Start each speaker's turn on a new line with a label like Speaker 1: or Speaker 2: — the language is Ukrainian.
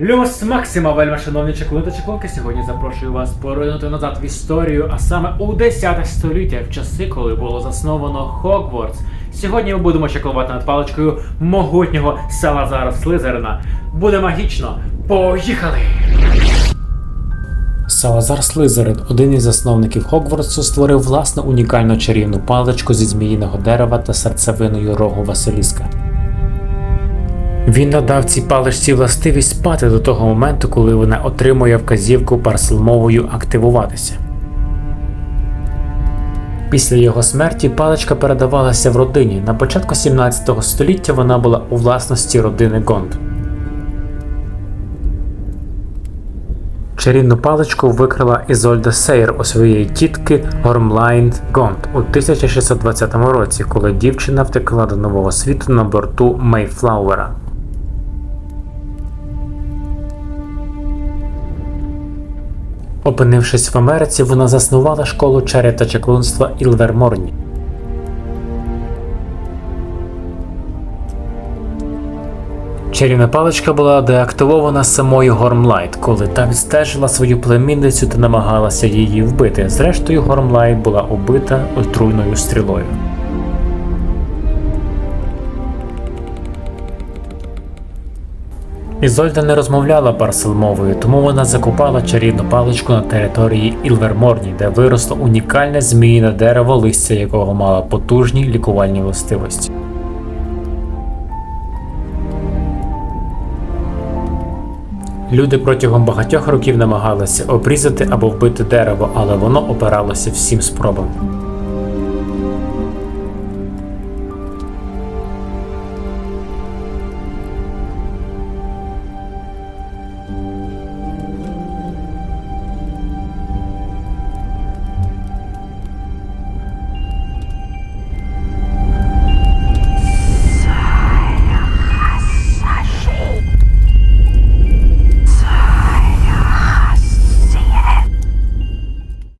Speaker 1: Люс Максима, вельми шановні чеклуни та чеклунки, сьогодні запрошую вас поринути назад в історію, а саме у 10 століття, в часи, коли було засновано Хогвартс. Сьогодні ми будемо чеклувати над паличкою могутнього Салазара Слизерина. Буде магічно. Поїхали! Салазар Слизерин, один із засновників Хогвартсу, створив власну унікальну чарівну паличку зі зміїного дерева та серцевиною рогу Василіска. Він надав цій паличці властивість спати до того моменту, коли вона отримує вказівку парселмовою активуватися. Після його смерті паличка передавалася в родині. На початку 17 століття вона була у власності родини Гонд. Чарівну паличку викрила Ізольда Сейр у своєї тітки Гормлайнд Гонд у 1620 році, коли дівчина втекла до нового світу на борту Мейфлауера. Опинившись в Америці, вона заснувала школу чарів та чаклунства Ілверморні. Чарівна паличка була деактивована самою Гормлайт, коли та відстежила свою племінницю та намагалася її вбити. Зрештою, Гормлайт була убита отруйною стрілою. Ізольда не розмовляла парселмовою, тому вона закопала чарівну паличку на території Ілверморні, де виросло унікальне зміїне дерево, листя якого мало потужні лікувальні властивості. Люди протягом багатьох років намагалися обрізати або вбити дерево, але воно опиралося всім спробам.